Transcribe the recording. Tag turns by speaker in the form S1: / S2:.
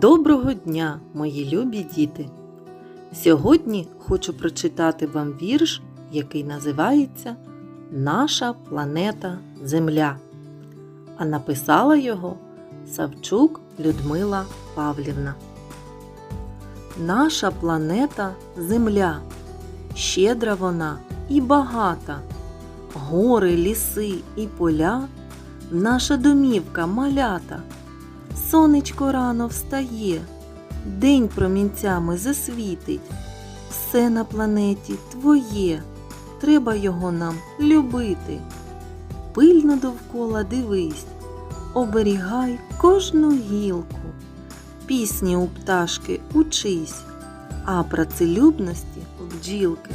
S1: Доброго дня, мої любі діти! Сьогодні хочу прочитати вам вірш, який називається Наша планета Земля. А написала його Савчук Людмила Павлівна. Наша планета Земля. Щедра вона і багата. Гори, ліси і поля, наша домівка малята. Сонечко рано встає, день промінцями засвітить. Все на планеті твоє, треба його нам любити. Пильно довкола дивись, оберігай кожну гілку, пісні у пташки учись, а працелюбності у бджілки